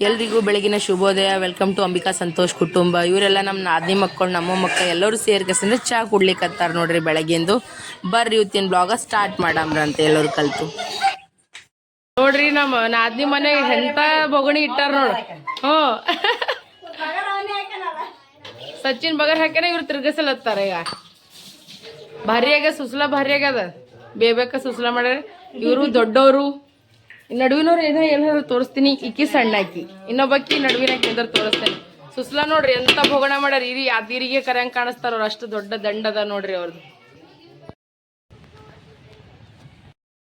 ಎಲ್ರಿಗೂ ಬೆಳಗಿನ ಶುಭೋದಯ. ವೆಲ್ಕಮ್ ಟು ಅಂಬಿಕಾ ಸಂತೋಷ್ ಕುಟುಂಬ. ಇವರೆಲ್ಲ ನಮ್ಮ ನಾದಿನಿ ಮಕ್ಕಳು, ನಮ್ಮ ಮಕ್ಕಳು ಎಲ್ಲರೂ ಸೇರ್ಕಸಿಂದ ಚಾ ಕುಡ್ಲಿಕ್ಕತ್ತಾರ ನೋಡ್ರಿ ಬೆಳಗ್ಗೆಂದು. ಬರ್ರಿ ಇವತ್ತಿನ ಬ್ಲಾಗ ಸ್ಟಾರ್ಟ್ ಮಾಡಮ್ರಂತ ಎಲ್ಲರೂ ಕಲ್ತು. ನೋಡ್ರಿ ನಮ್ಮ ನಾದಿನಿ ಮನೆ ಎಂತ ಬೊಗಣಿ ಇಟ್ಟಾರ ನೋಡ್ರಿ ಹ್ಞೂ. ಸಚಿನ್ ಬಗರ್ ಹಾಕ್ಯಾನ ಇವ್ರು ತಿರ್ಗಸಲತ್ತಾರ ಈಗ. ಭಾರಿ ಆಗ ಸುಸ್ಲಾ ಭಾರಿ ಆಗ್ಯದ ಬೇಬೇಕ ಸುಸಲ ಮಾಡ್ಯಾರ. ಇವರು ದೊಡ್ಡವರು ನಡುವಿನವ್ರು ಏನೋ ಏನಾದ್ರು ತೋರಿಸ್ತೀನಿ ಇಕ್ಕಿ ಸಣ್ಣಾಕಿ. ಇನ್ನೊಬ್ಬಕ್ಕಿ ನಡುವಿನ ಕೇಂದ್ರ ತೋರಿಸ್ತೀನಿ. ಸುಸ್ಲಾ ನೋಡ್ರಿ, ಎಂತ ಭೋಗಣ ಮಾಡ್ಯಾರ, ಇರಿ ಯಾದಗಿರಿಗೆ ಕರೆಯಂಗ್ ಕಾಣಿಸ್ತಾರ ಅವ್ರು. ಅಷ್ಟು ದೊಡ್ಡ ದಂಡ ಅದ ನೋಡ್ರಿ ಅವ್ರದ್ದು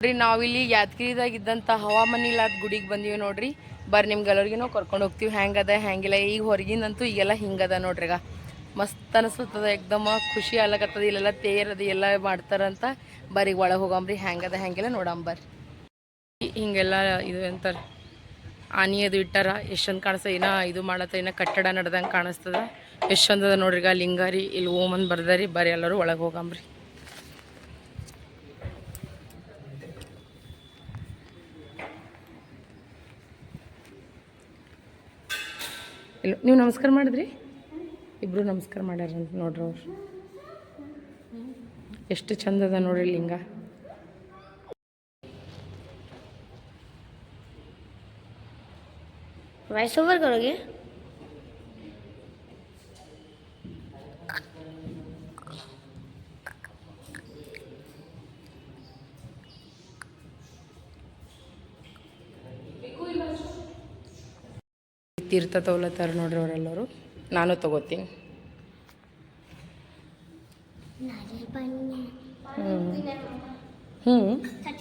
ನೋಡ್ರಿ, ನಾವಿಲ್ಲಿ ಯಾದಗಿರಿದಾಗ ಇದ್ದಂಥ ಹವಾಮಾನ ಇಲಾದ್ ಗುಡಿಗೆ ಬಂದೀವಿ ನೋಡ್ರಿ. ಬರ್ರಿ ನಿಮ್ಗೆಲ್ಲರಿಗೂ ನಾವು ಕರ್ಕೊಂಡು ಹೋಗ್ತೀವಿ. ಹ್ಯಾಂಗದ ಹ್ಯಾಂಗಿಲ್ಲ ಈಗ ಹೊರಗಿನಂತೂ ಈಗೆಲ್ಲ ಹಿಂಗದ ನೋಡ್ರಿ ಈಗ. ಮಸ್ತ್ ಅನಿಸ್ತದ ಎಕ್ದಮ ಖುಷಿ ಆಗ್ಲಕತ್ತದ ಇಲ್ಲೆಲ್ಲ ತೇರದ ಎಲ್ಲ ಮಾಡ್ತಾರಂತ. ಬರೀ ಒಳಗೆ ಹೋಗಂಬ್ರಿ ಹ್ಯಾಂಗದ ಹೆಂಗಿಲ್ಲ ನೋಡಂಬರ್ರಿ ಹಿಂಗೆಲ್ಲ ಇದು ಅಂತಾರೆ. ಆನಿ ಅದು ಇಟ್ಟಾರ ಎಷ್ಟು ಚಂದ ಕಾಣಿಸ್ತದೆ ಏನೋ ಇದು ಮಾಡತ್ತ ಏನ ಕಟ್ಟಡ ನಡ್ದಂಗೆ ಕಾಣಿಸ್ತದ. ಎಷ್ಟು ಚಂದದ ನೋಡ್ರಿ ಲಿಂಗಾರಿ, ಇಲ್ಲಿ ಓಮನ್ ಬರ್ದಾರಿ ಬರೀ ಎಲ್ಲರೂ ಒಳಗೆ ಹೋಗಂಬ್ರಿ. ಇಲ್ಲ, ನೀವು ನಮಸ್ಕಾರ ಮಾಡಿದ್ರಿ? ಇಬ್ರು ನಮಸ್ಕಾರ ಮಾಡ್ಯಾರ ನೋಡ್ರಿ ಅವ್ರು. ಎಷ್ಟು ಚಂದದ ನೋಡ್ರಿ ಲಿಂಗ. वॉइस ओवर करोगे ತೀರ್ಥ ತಗೊಲತ್ತಾರ ನೋಡ್ರಿ ಅವರೆಲ್ಲರೂ ನಾನು ತಗೋತೀನಿ नारियल पानी ಹ್ಞೂ ಹ್ಞೂ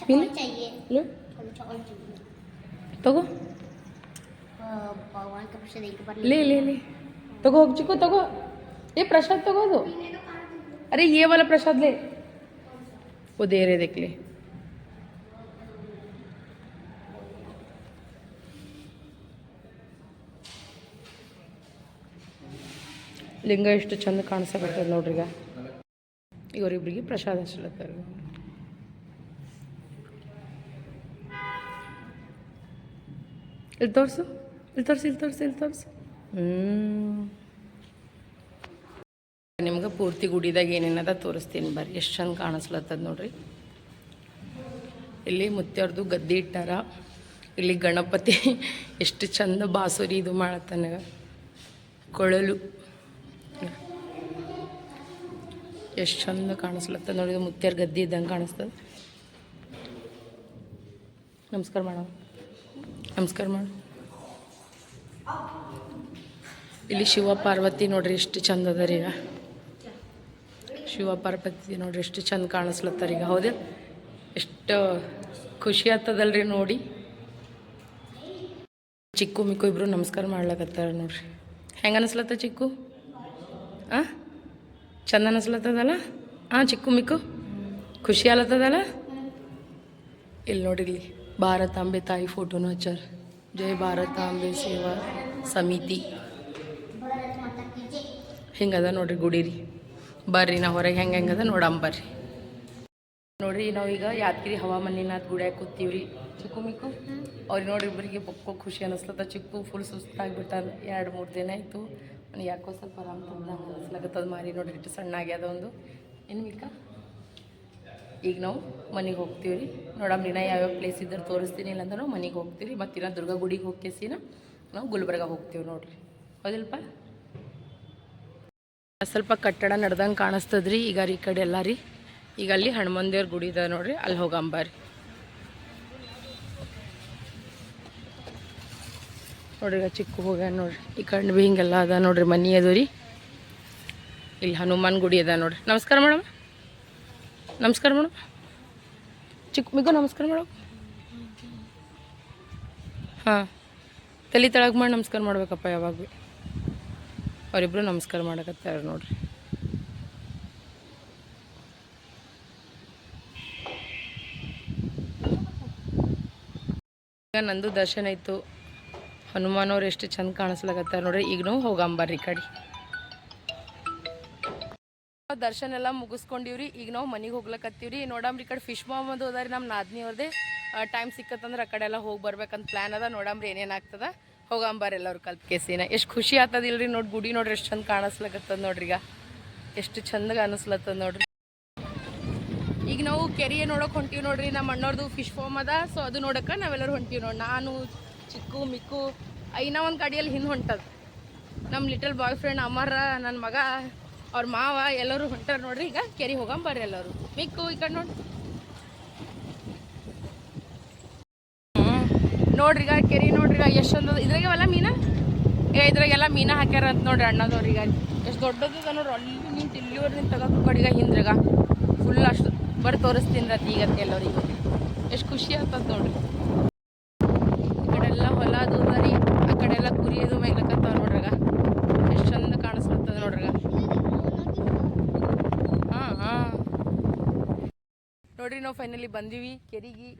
ಇಲ್ಲಿ चाहिए ಇಲ್ಲಿ ತಗೋ भगवान का प्रसाद एक बार ले ले ले तगो चिको तगो ये प्रसाद तगो दो अरे ये वाला प्रसाद ले वो दे रहे देख ले ಲಿಂಗ ಎಷ್ಟು ಚಂದ ಕಾಣಿಸಕತ್ತದ ನೋಡ್ರಿ ಈಗ ಇವರಿಬ್ರಿಗೆ ಪ್ರಸಾದ ಹಚ್ಚಲತ್ತಾರ ಇಲ್ಲಿ ತೋರಿಸು ಇಲ್ಲಿ ತೋರಿಸಿ ಇಲ್ಲಿ ತೋರಿಸಿ ಇಲ್ಲಿ ತೋರಿಸಿ ಹ್ಞೂ ನಿಮ್ಗೆ ಪೂರ್ತಿ ಗುಡಿದಾಗ ಏನೇನದ ತೋರಿಸ್ತೀನಿ ಬರ್ರಿ. ಎಷ್ಟು ಚಂದ ಕಾಣಿಸ್ಲತ್ತದ ನೋಡ್ರಿ. ಇಲ್ಲಿ ಮುತ್ತೆಯವ್ರದ್ದು ಗದ್ದೆ ಇಟ್ಟಾರ. ಇಲ್ಲಿ ಗಣಪತಿ ಎಷ್ಟು ಚಂದ ಬಾಸುರಿ ಇದು ಮಾಡತ್ತಾನ ಕೊಳಲು. ಎಷ್ಟು ಚಂದ ಕಾಣಿಸ್ಲತ್ತದ ನೋಡಿ ಮುತ್ಯಾರ ಗದ್ದೆ ಇದ್ದಂಗೆ ಕಾಣಿಸ್ತದ. ನಮಸ್ಕಾರ ಮೇಡಮ್. ನಮಸ್ಕಾರ ಮೇಡಮ್. ಇಲ್ಲಿ ಶಿವ ಪಾರ್ವತಿ ನೋಡ್ರಿ ಎಷ್ಟು ಚಂದ ಅದ ರೀ ಈಗ. ಶಿವ ಪಾರ್ವತಿ ನೋಡ್ರಿ ಎಷ್ಟು ಚಂದ ಕಾಣಿಸ್ಲತ್ತಾರ ಈಗ. ಹೌದು? ಎಷ್ಟು ಖುಷಿ ಆಗ್ತದಲ್ರಿ ನೋಡಿ. ಚಿಕ್ಕು ಮಿಕ್ಕು ಇಬ್ರು ನಮಸ್ಕಾರ ಮಾಡ್ಲಕತ್ತಾರ ನೋಡ್ರಿ. ಹೆಂಗೆ ಅನಿಸ್ಲತ್ತ ಚಿಕ್ಕು? ಹಾಂ ಚಂದ ಅನಿಸ್ಲತ್ತದಲ್ಲ? ಹಾಂ ಚಿಕ್ಕು ಮಿಕ್ಕು? ಖುಷಿ ಆಲತ್ತದಲ್ಲ ಇಲ್ಲಿ ನೋಡಿರಿ ಭಾರತಾಂಬೆ ತಾಯಿ ಫೋಟೋನು ಹಚ್ಚಾರ. ಜೈ ಭಾರತಾಂಬೆ ಸೇವಾ ಸಮಿತಿ. ಹಿಂಗದ ನೋಡ್ರಿ ಗುಡಿ ರೀ ಬರ್ರಿ ನಾ ಹೊರಗೆ ಹೆಂಗೆ ಹೆಂಗದ ನೋಡಮ್ಮ ಬರ್ರಿ. ನೋಡ್ರಿ ನಾವೀಗ ಯಾದಗಿರಿ ಹವಾಮಾನಿನಾಥ್ ಗುಡಿಯಾಗ ಕೂತೀವ್ರಿ. ಚಿಕ್ಕು ಮಿಕ್ಕು. ಅವ್ರಿಗೆ ನೋಡ್ರಿ ಇಬ್ಬರಿಗೆ ಪಕ್ಕ ಖುಷಿ ಅನ್ನಿಸ್ಲತ್ತ ಚಿಕ್ಕು ಫುಲ್ ಸುಸ್ತಾಗ್ಬಿಟ್ಟಾರ ಎರಡು ಮೂರು ದಿನ ಆಯಿತು. ಯಾಕೋ ಸ್ವಲ್ಪ ಆರಾಮ್ ಅನ್ಸ್ಲಾಗತ್ತದ ಮಾರಿ ನೋಡ್ರಿ ಇಟ್ಟು ಸಣ್ಣ ಆಗ್ಯದ ಒಂದು. ಏನು ಮಿಕ್ಕ? ಈಗ ನಾವು ಮನೆಗೆ ಹೋಗ್ತೀವಿ ರೀ ನೋಡಮ್ ದಿನ ಯಾವ್ಯಾವ ಪ್ಲೇಸ್ ಇದ್ದರು ತೋರಿಸ್ತೀನಿ ಇಲ್ಲಾಂದ್ರೆ ನಾವು ಮನೆಗೆ ಹೋಗ್ತೀವಿ ರೀ ದುರ್ಗಾ ಗುಡಿಗೆ ಹೋಗ್ಕೇಸಿನ ನಾವು ಗುಲ್ಬರ್ಗ ಹೋಗ್ತೀವಿ ನೋಡ್ರಿ. ಹೌದಿಲ್ಪ? ಸ್ವಲ್ಪ ಕಟ್ಟಡ ನಡ್ದಂಗೆ ಕಾಣಿಸ್ತದ್ರಿ. ಈಗ ರೀ ಈ ಕಡೆ ಎಲ್ಲ ರೀ. ಈಗ ಅಲ್ಲಿ ಹನುಮಂದೇವ್ರ ಗುಡಿ ಇದೆ ನೋಡ್ರಿ. ಅಲ್ಲಿ ಹೋಗಂಬಾರಿ ನೋಡ್ರಿ ಈಗ ಚಿಕ್ಕ ಹೋಗ್ಯಾನ ನೋಡ್ರಿ. ಈ ಕಣ್ಣು ಭೀ ಹಿಂಗೆಲ್ಲ ಅದ ನೋಡ್ರಿ ಮನಿ ಅದು ರೀ. ಇಲ್ಲಿ ಹನುಮಾನ್ ಗುಡಿ ಅದ ನೋಡ್ರಿ. ನಮಸ್ಕಾರ ಮೇಡಮ್. ನಮಸ್ಕಾರ ಮೇಡಮ್. ಚಿಕ್ಕ ಮಿಗು ನಮಸ್ಕಾರ ಮೇಡಮ್. ಹಾಂ. ತಲೆ ತೆಳಗೆ ಮಾಡಿ ನಮಸ್ಕಾರ ಮಾಡ್ಬೇಕಪ್ಪ ಯಾವಾಗ ಭೀ ಅವರಿಬ್ಬರು ನಮಸ್ಕಾರ ಮಾಡಕತ್ತಾರ ನೋಡ್ರಿ. ಈಗ ನಂದು ದರ್ಶನ ಹನುಮಾನ್ ಅವ್ರು ಎಷ್ಟು ಚಂದ ಕಾಣಿಸ್ಲಾಕತ್ತಾರ ನೋಡ್ರಿ. ಈಗ ನಾವು ಹೋಗಂಬರ್ರಿ ಕಡೆ. ದರ್ಶನ ಎಲ್ಲ ಮುಗಿಸ್ಕೊಂಡಿವ್ರಿ. ಈಗ ನಾವು ಮನೆಗೆ ಹೋಗ್ಲಕತ್ತೀವ್ರಿ. ನೋಡಮ್ರಿ ಕಡೆ ಫಿಶ್ ಮೊಹಮ್ಮದ್ ಹೋದಾರಿ ನಮ್ಮ ನಾದ್ನಿ ಅವ್ರದೇ ಟೈಮ್ ಸಿಕ್ಕತ್ತಂದ್ರೆ ಆ ಕಡೆ ಎಲ್ಲ ಹೋಗಿ ಬರ್ಬೇಕಂತ ಪ್ಲ್ಯಾನ್ ಅದ. ನೋಡಮ್ರಿ ಏನೇನು ಆಗ್ತದ. ಹೋಗಂಬಾರ ಎಲ್ಲರೂ ಕಲ್ಪ ಕೇಸಿನ. ಎಷ್ಟು ಖುಷಿ ಆತದಿಲ್ರಿ ನೋಡಿ, ಗುಡಿ ನೋಡ್ರಿ ಎಷ್ಟು ಚಂದ ಕಾಣಿಸ್ಲಕತ್ತದ ನೋಡ್ರಿ ಈಗ. ಎಷ್ಟು ಚಂದಗೆ ಅನಿಸ್ಲತ್ತದ ನೋಡ್ರಿ. ಈಗ ನಾವು ಕೆರೆ ನೋಡಕ್ ಹೊಂಟೀವಿ ನೋಡ್ರಿ ನಮ್ಮ ಅಣ್ಣವ್ರದ್ದು ಫಿಶ್ ಫಾರ್ಮ್ ಅದ. ಸೊ ಅದು ನೋಡಕ್ಕೆ ನಾವೆಲ್ಲರೂ ಹೊಂಟೀವಿ ನೋಡಿ. ನಾನು, ಚಿಕ್ಕು, ಮಿಕ್ಕು, ಐನ ಒಂದು ಗಾಡಿಯಲ್ಲಿ ಹಿಂದೆ ಹೊಂಟದ. ನಮ್ಮ ಲಿಟಲ್ ಬಾಯ್ ಫ್ರೆಂಡ್ ಅಮರ ನನ್ನ ಮಗ, ಅವ್ರ ಮಾವ ಎಲ್ಲರೂ ಹೊಂಟಾರ ನೋಡ್ರಿ ಈಗ. ಕೆರೆ ಹೋಗಂಬರ್ರಿ ಎಲ್ಲರೂ. ಮಿಕ್ಕು ಈ ಕಡೆ ನೋಡಿ. ನೋಡ್ರಿ ಈಗ ಕೆರೆ ನೋಡ್ರಿ ಈಗ ಎಷ್ಟೊಂದು ಇದ್ರಾಗೆಲ್ಲ ಮೀನ? ಏ, ಇದ್ರಾಗೆಲ್ಲ ಮೀನ ಹಾಕ್ಯಾರ ಅಂತ ನೋಡ್ರಿ ಅಣ್ಣದವ್ರಿಗ ಎಷ್ಟು ದೊಡ್ಡದ ನೋಡ್ರಿ. ಅಲ್ಲಿ ನಿಂತು ಇಲ್ಲಿವರೆಗೆ ನಿಂತು ತಗೋಕ್ ಕೊಡಿಗ ಹಿಂದ್ರಾಗ. ಫುಲ್ ಅಷ್ಟು ಬರ್ ತೋರಿಸ್ತೀನಿ ರೀ ಈಗ ಎಲ್ಲರಿಗೆ. ಎಷ್ಟು ಖುಷಿ ಆಗ್ತದ ನೋಡ್ರಿ. ಈ ಕಡೆ ಎಲ್ಲ ಹೊಲ ಅದು ಅದ ರೀ. ಆ ಕಡೆ ಎಲ್ಲ ಕುರಿ ಅದು ಮೇಗ್ಲಕತ್ತಾವ ನೋಡ್ರಾಗ ಎಷ್ಟು ಚಂದ ಕಾಣಿಸ್ಲತ್ತದ ನೋಡ್ರಾಗ ಹಾಂ ಹಾಂ. ನೋಡ್ರಿ, ನಾವು ಫೈನಲಿ ಬಂದೀವಿ. ಕೆರಿಗೆ.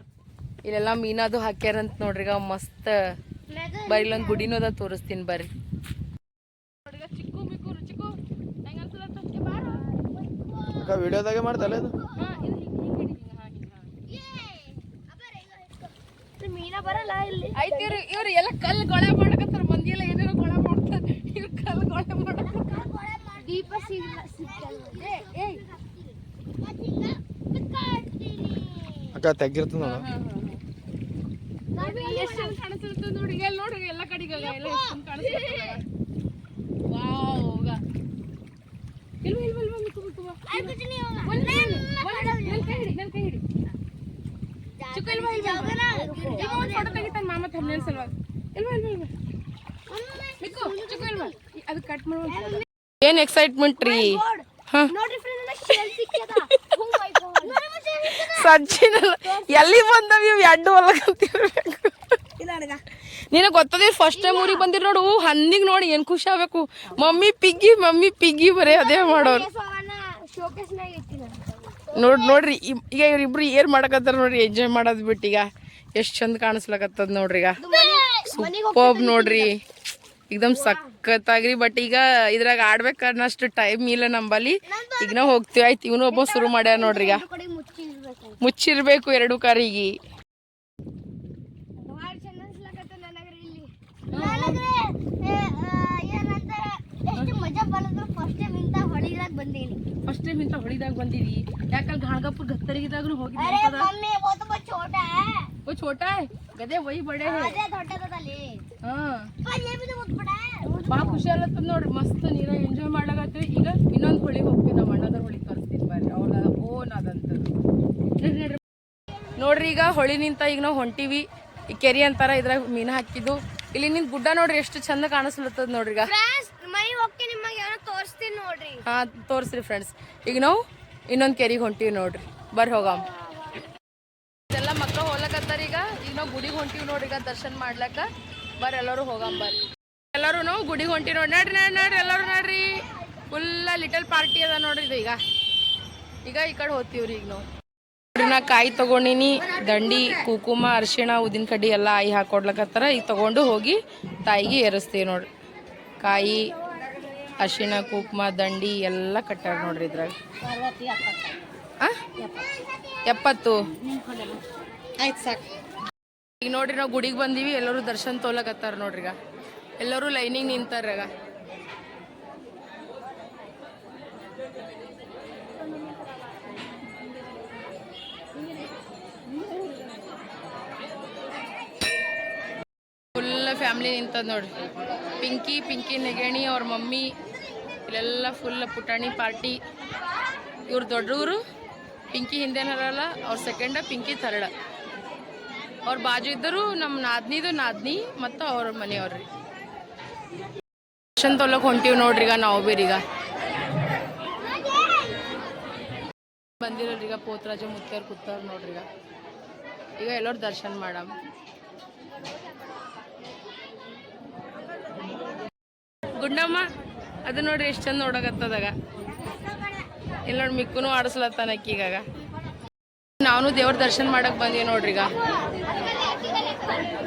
ಇಲ್ಲೆಲ್ಲ ಮೀನದು ಹಾಕ್ಯಾರಂತ ನೋಡ್ರಿ ಈಗ ಮಸ್ತ್ ಬರ್ರಿ ಇಲ್ಲೊಂದು ಗುಡಿನೂ ಅದ ತೋರಿಸ್ತೀನಿ ಬರ್ರಿ. ವಿಡಿಯೋದಾಗೆ ಮಾಡ್ತಲ್ಲ ಇದು? ಮೀನ ಬರಲ್ಲ ಇಲ್ಲಿ. ಆಯ್ತು ಇವ್ರು ಇವ್ರು ಎಲ್ಲ ಕಲ್ಲು ಗೊಳೆ ಮಾಡಕತ್ತಾರ ಮಂದಿ ಎಲ್ಲ ಏನೇನೋ ಗೊಳೆ ಮಾಡ್ತಾರೆ. ಇವ್ರು ಕಲ್ಲು ಗೊಳೆ ಮಾಡಕತ್ತಾರ. ದೀಪ ಸಿಗಲ್ಲ ಸಿಕ್ಕಲ್ಲ ಅಕ್ಕ ತೆಗ್ಗಿರ್ತದ ನೋಡು. ನೋಡಿ ಎಲ್ಲಿ ನೋಡ್ರಿ ಎಲ್ಲ ಕಡೆಗೆ ಎಲ್ಲ ವಾವ್ ಇಲ್ವ ಇಲ್ವ ಇಲ್ವ ಮಿಕ್ಕು ಮಿಕ್ಕು ಬಾ. ಒಂದ್ ನಿಮಿಷ, ನನ್ ಕೈ ಹಿಡಿ ನನ್ ಕೈ ಹಿಡಿ ಚಿಕ್ಕ ಇಲ್ವಾ ಇಲ್ವಾ ಈಗ ಒಂದು ಫೋಟೋ ತೆಗಿತಾನೆ ಮಾಮ ಥಂಬ್ನೇಲ್ ಸಲುವಾಗಿ. ಇಲ್ವಾ ಇಲ್ವಾ ಇಲ್ವಾ ಮಿಕ್ಕು ಚಿಕ್ಕ ಇಲ್ವಾ ಅದು ಕಟ್ ಮಾಡುವ ಏನ್ ಎಕ್ಸೈಟ್ಮೆಂಟ್ ರೀ? ಮತ್ತೆ ಸಜ್ಜಿನ ಎಲ್ಲಿ ಬಂದವ ಇವ್? ಎಡ್ಡು ಹೊಲಗಂತಿರ್ಬೇಕು ನಿನಗೆ ಗೊತ್ತದ ಫಸ್ಟ್ ಟೈಮ್ ಊರಿಗೆ ಬಂದಿರ ನೋಡು ಹಂದಿಗೆ ನೋಡಿ ಏನು ಖುಷಿ ಆಗಬೇಕು. ಮಮ್ಮಿ ಪಿಗ್ಗಿ ಮಮ್ಮಿ ಪಿಗ್ಗಿ ಬರೀ ಅದೇ ಮಾಡೋರು. ನೋಡಿ ನೋಡ್ರಿ ಈಗ ಇವ್ರಿಬ್ರು ಏನ್ ಮಾಡಕತ್ತಾರ ನೋಡ್ರಿ ಎಂಜಾಯ್ ಮಾಡೋದ್ ಬಿಟ್ಟು ಈಗ. ಎಷ್ಟು ಚಂದ ಕಾಣಿಸ್ಲಕತ್ತದ ನೋಡ್ರಿ ಈಗ. ಸೂಪರ್ ನೋಡ್ರಿ. ಎಕ್ದಮ್ ಸಖತ್ತಾಗ್ರಿ ಬಟ್ ಈಗ ಇದ್ರಾಗ ಆಡ್ಬೇಕನ್ನಷ್ಟು ಟೈಮ್ ಇಲ್ಲ ನಂಬಲ್ಲಿ. ಈಗ ನಾವು ಹೋಗ್ತೀವಿ. ಆಯ್ತು ಇವನು ಒಬ್ಬ ಶುರು ಮಾಡ್ಯಾರ ನೋಡ್ರಿ ಈಗ. ಮುಚ್ಚಿರ್ಬೇಕು ಎರಡು ಕಾರಿಗೆ ಭಾಳ ಚಂದ ಅನ್ಸ್ಲಕತ್ತ ನನಗ್ರಿ ಇಲ್ಲಿ ನನಗ್ರಿ ಏನಂತಾರೆ ಎಷ್ಟು ಮಜಾ ಬರದ್ರು ಫಸ್ಟ್ ಟೈಮ್ ಇಂತ ಹೊಳಿದಾಗ ಬಂದೀನಿ ಫಸ್ಟ್ ಟೈಮ್ ಇಂತ ಹೊಳಿದಾಗ ಬಂದಿವಿ ಯಾಕಂದ್ರೆ ಗಾಣಗಪ್ಪ ಗತ್ತರಿಗಿದಾಗೂ ಹೋಗಿ अरे मम्मी वो तो बहुत छोटा है ಓ ಛೋಟಾ ಹೈ, ಗದೆ ವೈ ಬಡೆ ಹೈ. अरे छोटा था ले ಹಾ पर ये भी तो बहुत बड़ा है ಭಾಳ ಖುಷಿ ಆಗತ್ತದ ನೋಡ್ರಿ ಮಸ್ತ್ ನೀರ ಎಂಜಾಯ್ ಮಾಡ್ಲಾಗತ್ತೀವಿ ಈಗ ಇನ್ನೊಂದು ಹೊಳಿ ಹೋಗ್ತೀವಿ ನಮ್ಮ ಅಣ್ಣದ್ರ ಹೊಳಿ ಕರ್ಸ್ತೀನಿ ಬರ್ರಿ ಅವ್ರದ ಓನ್ ಅದಂತದ್ದು ನಡ್ರಿ, ನಡ್ರಿ. ನೋಡ್ರಿ ಈಗ ಹೊಳಿ ನಿಂತ ಈಗ ನಾವು ಹೊಂಟಿವಿ ಈ ಕೆರಿ ಅಂತಾರ ಇದ್ರಾಗ ಮೀನು ಹಾಕಿದ್ದು ಇಲ್ಲಿ ನಿಂತ ಗುಡ್ಡ ನೋಡ್ರಿ ಎಷ್ಟು ಚಂದ ಕಾಣಿಸ್ಲತ್ತದ ನೋಡ್ರಿ ಈಗ ಮೈ ನಿಮಗೆ ಏನೋ ತೋರಿಸ್ತೀನಿ ನೋಡ್ರಿ. ಹಾ ತೋರಿಸ್ರಿ ಫ್ರೆಂಡ್ಸ್ ಈಗ ನಾವು ಇನ್ನೊಂದು ಕೆರಿಗೆ ಹೊಂಟಿವಿ ನೋಡ್ರಿ. ಬರ್ ಹೋಗಾಮ. ಎಲ್ಲ ಮಕ್ಕಳು ಹೋಗ್ಲಕತ್ತಾರ ಈಗ. ಈಗ ನಾವು ಗುಡಿಗೆ ಹೊಂಟಿವಿ ನೋಡ್ರಿ ಈಗ ದರ್ಶನ ಮಾಡ್ಲಕ್ಕ. ಬರ್ರಿ ಎಲ್ಲರೂ ಹೋಗಾಮ ಬರ್ರಿ. ಎಲ್ಲರೂ ನಾವು ಗುಡಿಗೆ ಹೊಂಟಿವಿ ನೋಡಿ ನಡ್ರಿ ನಡ್ರಿ ನಡ್ರಿ ಎಲ್ಲರೂ ನಡ್ರಿ. ಫುಲ್ ಲಿಟಲ್ ಪಾರ್ಟಿ ಅದ ನೋಡ್ರಿ ಇದು ಈಗ. ಈಗ ಈ ಕಡೆ ಹೋಗ್ತೀವ್ರಿ ಈಗ ನಾವು. ನಾ ಕಾಯಿ ತಗೊಂಡಿನಿ ದಂಡಿ ಕುಕುಮ ಅರಿಶಿಣ ಉದ್ದಿನ ಕಡ್ಡಿ ಎಲ್ಲ ಆಯಿ ಹಾಕೊಡ್ಲಕತ್ತಾರ. ಈಗ ತಗೊಂಡು ಹೋಗಿ ತಾಯಿಗೆ ಏರಿಸ್ತೀವಿ ನೋಡ್ರಿ. ಕಾಯಿ ಅರಿಶಿಣ ಕುಕುಮ ದಂಡಿ ಎಲ್ಲ ಕಟ್ಟಾರ ನೋಡ್ರಿ ಇದ್ರಾಗ? ಎಪ್ಪತ್ತು. ಆಯ್ತು ಸಾಕು. ಈಗ ನೋಡ್ರಿ ನಾವು ಗುಡಿಗೆ ಬಂದೀವಿ ಎಲ್ಲರೂ ದರ್ಶನ ತೋಲಕತ್ತಾರ ನೋಡ್ರಿ ಈಗ ಎಲ್ಲರೂ ಲೈನಿಂಗ್ ನಿಂತಾರ ಫ್ಯಾಮಿಲಿ ನಿಂತದ ನೋಡ್ರಿ. ಪಿಂಕಿ ಪಿಂಕಿ ನೆಗಣಿ ಅವ್ರ ಮಮ್ಮಿ, ಇಲ್ಲೆಲ್ಲ ಫುಲ್ ಪುಟಾಣಿ ಪಾರ್ಟಿ ಇವ್ರು ದೊಡ್ಡವರು ಪಿಂಕಿ ಹಿಂದೆನರಲ್ಲ ಅವ್ರ ಸೆಕೆಂಡ ಪಿಂಕಿ ಥರ್ಡ ಅವ್ರ ಬಾಜು ಇದ್ದರು ನಮ್ಮ ನಾದ್ನಿದು ನಾದ್ನಿ, ಮತ್ತು ಅವ್ರ ಮನೆಯವ್ರಿ ದರ್ಶನ್ ತೊಲಕ್ಕೆ ಹೊಂಟೀವಿ ನೋಡ್ರಿ ಈಗ ನಾವು ಬೇರೀಗ ಬಂದಿರೋರೀಗ ಪೋತ್ರಾಜ ಮುತ್ತರ್ ಕೂತಾರ ನೋಡ್ರಿ ಈಗ. ಈಗ ಎಲ್ಲರೂ ದರ್ಶನ ಮಾಡಮ್ ಗುಂಡಮ್ಮ ಅದು ನೋಡ್ರಿ ಎಷ್ಟು ಚಂದ ನೋಡಕತ್ತದಾಗ ಇಲ್ಲಿ ನೋಡಿ ಮಿಕ್ಕೂ ಆಡಿಸ್ಲತ್ತಾನ ಅಕ್ಕಿಗಾಗ. ನಾವು ದೇವ್ರ ದರ್ಶನ ಮಾಡಕ್ ಬಂದೀವಿ ನೋಡ್ರಿ ಈಗ.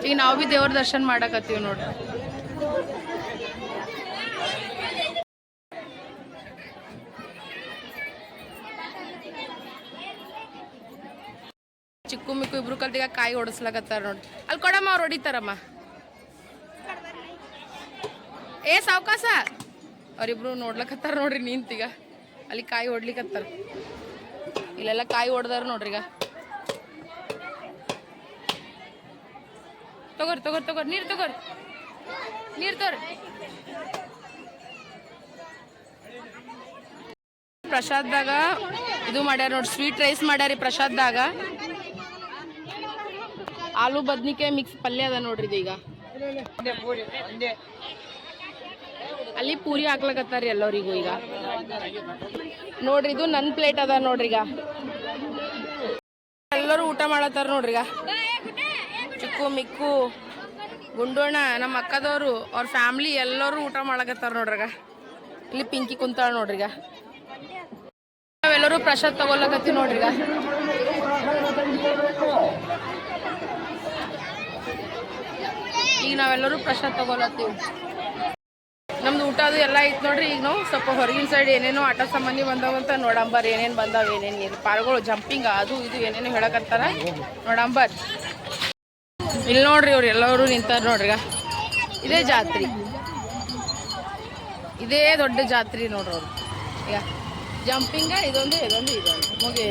ಈಗ ನಾವು ಭೀ ದೇವ್ರ ದರ್ಶನ ಮಾಡಕತ್ತೀವಿ ನೋಡ್ರಿ. ಚಿಕ್ಕು ಮಿಕ್ಕು ಇಬ್ರು ಕಲ್ತಿಗ ಕಾಯಿ ಹೊಡಿಸ್ಲಕತ್ತಾರ ನೋಡ್ರಿ. ಅಲ್ಲಿ ಕೊಡಮ್ಮ ಅವ್ರು ಹೊಡಿತಾರಮ್ಮ. ಏ, ಸಾವ್ಕಾಸ. ಅವರಿಬ್ರು ನೋಡ್ಲಕತ್ತಾರ ನೋಡ್ರಿ ನಿಂತೀಗ. ಅಲ್ಲಿ ಕಾಯಿ ಹೊಡ್ಲಿಕತ್ತಾರ ಇಲ್ಲೆಲ್ಲ ಕಾಯಿ ಹೊಡ್ದಾರ ನೋಡ್ರಿ ಈಗ. ತಗೋರಿ ತಗೋರಿ ತಗೋರಿ, ನೀರು ತಗೋರಿ. ನೀರು ತಗೋರಿ ಪ್ರಸಾದ್ದಾಗ ಇದು ಮಾಡ್ಯಾರ ನೋಡಿ ಸ್ವೀಟ್ ರೈಸ್ ಮಾಡ್ಯಾರಿ ಪ್ರಸಾದ್ದಾಗ. ಆಲೂ ಬದ್ನಿಕಾಯಿ ಮಿಕ್ಸ್ ಪಲ್ಯ ಅದ ನೋಡ್ರಿ ಈಗ. ಅಲ್ಲಿ ಪೂರಿ ಹಾಕ್ಲಕತ್ತಾರಿ ಎಲ್ಲರಿಗೂ ಈಗ. ನೋಡ್ರಿ, ಇದು ನನ್ನ ಪ್ಲೇಟ್ ಅದ ನೋಡ್ರಿ ಈಗ. ಎಲ್ಲರೂ ಊಟ ಮಾಡತ್ತಾರ ನೋಡ್ರಿ ಈಗ. ಚಿಕ್ಕು, ಮಿಕ್ಕು, ಗುಂಡೋಣ, ನಮ್ಮ ಅಕ್ಕದವರು, ಅವ್ರ ಫ್ಯಾಮ್ಲಿ ಎಲ್ಲರೂ ಊಟ ಮಾಡಕತ್ತಾರ ನೋಡ್ರಿಗ ಇಲ್ಲಿ ಪಿಂಕಿ ಕುಂತಾಳ ನೋಡ್ರಿಗ ನಾವೆಲ್ಲರೂ ಪ್ರಸಾದ್ ತಗೊಳಕತ್ತೀವಿ ನೋಡ್ರಿಗ ಈಗ. ನಾವೆಲ್ಲರೂ ಪ್ರಸಾದ್ ತಗೊಳತ್ತೀವಿ ನಮ್ದು ಊಟ ಅದು ಎಲ್ಲ ಐತ್ ನೋಡ್ರಿ, ಈಗ ನಾವು ಸ್ವಲ್ಪ ಹೊರಗಿನ ಸೈಡ್ ಏನೇನೋ ಆಟ ಸಂಬಂಧಿ ಬಂದಾವಂತ ನೋಡಂಬರ್ ಏನೇನು ಬಂದಾವ, ಏನೇನು ನೀರು ಪಾರ್ಗಳು ಜಂಪಿಂಗ್ ಅದು ಇದು ಏನೇನು ಹೇಳಕತ್ತಾರ. ನೋಡಂಬರ್ ಇಲ್ಲಿ ನೋಡ್ರಿ ಅವ್ರು ಎಲ್ಲರೂ ನಿಂತಾರ ನೋಡ್ರಿ ಇದೇ ಜಾತ್ರೆ. ಇದೇ ದೊಡ್ಡ ಜಾತ್ರೆ ನೋಡ್ರಿ ಅವ್ರು. ಈಗ ಜಂಪಿಂಗ ಇದೊಂದು ಇದೊಂದು ಇದೊಂದು. ಮುಗಿ.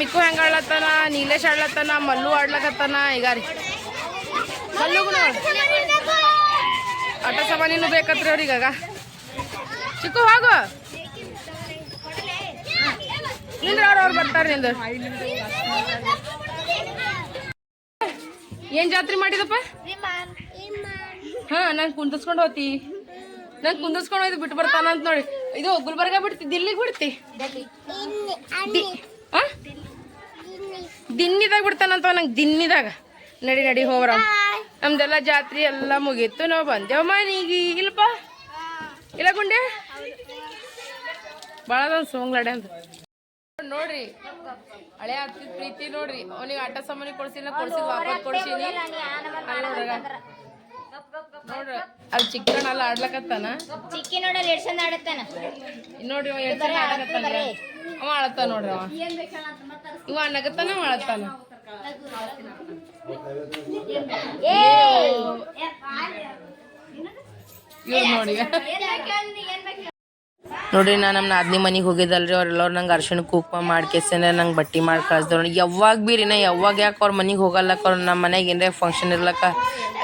ಮಿಕ್ಕು ಹೆಂಗ ಆಡ್ಲತ್ತಾನ ನೀಲೇಶ್ ಆಡ್ಲತ್ತಾನ, ಮಲ್ಲು ಆಡ್ಲಕತ್ತಾನ, ಈಗ ರೀ. ಮಲ್ಲುಗೂ ನೋಡಿ ಆಟ ಸಾಮಾನಿನೂ ಬೇಕತ್ರಿ ಅವ್ರಿಗಾಗ ಚಿಕ್ಕ ಹೋಗು. ನಿಂದ್ರ ಅವ್ರು ಅವ್ರು ಬರ್ತಾರೆ ನಿಂದು. ಏನ್ ಜಾತ್ರೆ ಮಾಡಿದಪ್ಪ? ಹಾ ನಾನು ಕುಂದಿಸ್ಕೊಂಡು ಹೋತಿ. ನಾನು ಕುಂದಿಸ್ಕೊಂಡು ಹೋಯ್ತು ಬಿಟ್ಟು ಬರ್ತಾನ ಅಂತ ನೋಡಿ. ಇದು ಗುಲ್ಬರ್ಗ ಬಿಡ್ತಿ, ದಿಲ್ಲಿಗೆ ಬಿಡ್ತಿ? ದಿನ್ನಿದಾಗ ಬಿಡ್ತಾನಂತ ನಂಗೆ ದಿನ್ನಿದಾಗ ನಡಿ ನಡಿ ಹೋಗ್ರ ನಮ್ದೆಲ್ಲ ಜಾತ್ರೆ ಎಲ್ಲ ಮುಗೀತು. ನಾವು ಬಂದೇವ ಮನೆಗೆ. ಇಲ್ಲಪ್ಪ. ಇಲ್ಲ ಗುಂಡೆ? ಭಾಳ ಸೋಂಗ್ಲಾಡೆ ಅಂತ ನೋಡ್ರಿ. ಹಳೆ ಆಗ್ತಿದ್ ಪ್ರೀತಿ ನೋಡ್ರಿ. ಅವನಿಗೆ ಆಟ ಸಾಮಾನು ಕೊಡ್ಸಿಲ್ಲ, ಕೊಡ್ಸಿದ್ ವಾಪಸ್ ಕೊಡ್ಸಿನಿ. ನೋಡ್ರಿ ಅಲ್ಲಿ ಚಿಕ್ಕಣ್ಣ ಅಲ್ಲ ಆಡ್ಲಕತ್ತಾನ? ಚಿಕ್ಕಿ ಆಡತ್ತಾನ ನೋಡ್ರಿ ಅವ ಆಡಕತ್ತಾನ ಅವ ಆಳತ್ತಾನ ನೋಡ್ರಿ ಅವ. ಇವ ನಗತ್ತಾನ, ಅವ ಆಳತ್ತಾನ ಇವ್ರು ನೋಡಿ ನೋಡ್ರಿ ನಾ ನಮ್ಮ ನಾದ್ನಿ ಮನೆಗೆ ಹೋಗಿದ್ದಲ್ರಿ ಅವ್ರೆಲ್ಲರೂ ನಂಗೆ ಅರ್ಶಿಣ ಕೂಪ ಮಾಡ್ಕೇಸೇನೆ ನಂಗೆ ಬಟ್ಟೆ ಮಾಡಿ ಕಳ್ಸ್ದವ್ರು. ಯಾವಾಗ ಬಿ ರೀ ನಾ ಯಾವಾಗ ಯಾಕೆ ಅವ್ರ ಮನೆಗೆ ಹೋಗಲ್ಲಕ್ಕ ಅವ್ರು ನಮ್ಮ ಮನೆಗೆ ಏನಾರ ಫಂಕ್ಷನ್ ಇರ್ಲಕ್ಕ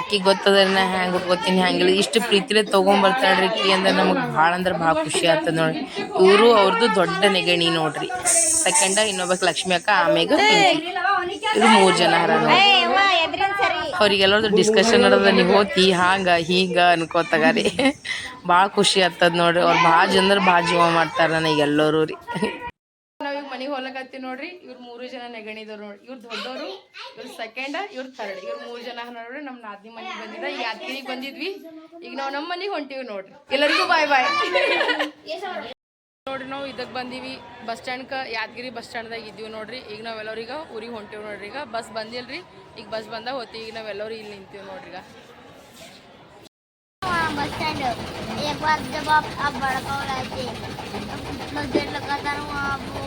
ಅಕ್ಕಿ ಗೊತ್ತದ ನಾ ಹ್ಯಾಂಗೆ ಉಟ್ಕೋತೀನಿ ಹ್ಯಾಂಗಿಲ್ಲ ಇಷ್ಟು ಪ್ರೀತಿಲೇ ತೊಗೊಂಬರ್ತಾಳ್ರಿ ಅಕ್ಕಿ ಅಂದ್ರೆ ನಮಗೆ ಭಾಳ ಅಂದ್ರೆ ಭಾಳ ಖುಷಿ ಆಗ್ತದೆ ನೋಡಿ. ಇವರು ಅವ್ರದ್ದು ದೊಡ್ಡ ನೆಗಣಿ ನೋಡ್ರಿ. ಸೆಕೆಂಡ ಇನ್ನೊಬ್ಬಕ್ಕೆ ಲಕ್ಷ್ಮಿ ಅಕ್ಕ ಆಮೇಗ ಇದು ಮೂರು ಜನ ಹರ ನೋಡಿ ಅವ್ರಿಗೆಲ್ಲರದು ಡಿಸ್ಕಷನ್ ನಡೆದ ನೀವು ಹೋತಿ ಹಾಂಗ ಹೀಗ ಅನ್ಕೋತಾಗಾರಿ ಭಾಳ ಖುಷಿ ಆಗ್ತದ ನೋಡ್ರಿ ಅವ್ರು ಭಾಳ ಜನರು ಭಾಳ ಜೀವ ಮಾಡ್ತಾರ ನನಗೆ ಎಲ್ಲರೂ ರೀ. ನಾವೀಗ ಮನೆಗೆ ಹೋಗ್ಲಕತ್ತೀವಿ ನೋಡ್ರಿ ಇವ್ರ ಮೂರು ಜನ ನೆಗಣಿದವ್ರು ನೋಡಿ ಇವ್ರ ದೊಡ್ಡವರು ಇವ್ರ ಸೆಕೆಂಡ್ ಇವ್ರ ಥರ್ಡ್ ಇವ್ರ ಮೂರು ಜನ ನೋಡ್ರಿ ನಮ್ಮ ನಾದಿನಿ ಮನೆಗೆ ಬಂದಿದ್ದ ಈ ಯಾದಗಿರಿಗೆ ಬಂದಿದ್ವಿ. ಈಗ ನಾವು ನಮ್ಮ ಮನೆಗೆ ಹೊಂಟೀವಿ ನೋಡ್ರಿ. ಎಲ್ಲರಿಗೂ ಬಾಯ್ ಬಾಯ್ ನೋಡ್ರಿ ನಾವು ಇದಕ್ಕೆ ಬಂದೀವಿ ಬಸ್ ಸ್ಟ್ಯಾಂಡ್ಕ ಯಾದಗಿರಿ ಬಸ್ ಸ್ಟ್ಯಾಂಡ್ದಾಗ ಇದ್ದೀವಿ ನೋಡ್ರಿ ಈಗ ನಾವೆಲ್ಲರೀಗ ಊರಿಗೆ ಹೊಂಟೀವಿ ನೋಡ್ರಿ ಈಗ ಬಸ್ ಬಂದಿಲ್ರಿ ಈಗ ಬಸ್ ಬಂದಾಗ ಹೋಗ್ತೀವಿ ಈಗ ನಾವೆಲ್ಲರೂ ಇಲ್ಲಿ ನಿಂತೀವಿ ನೋಡ್ರಿ ಈಗ बस स्टैंड एक बार जब आप आप बड़का हो रहे थे बस देर लगा था ना वहाँ वो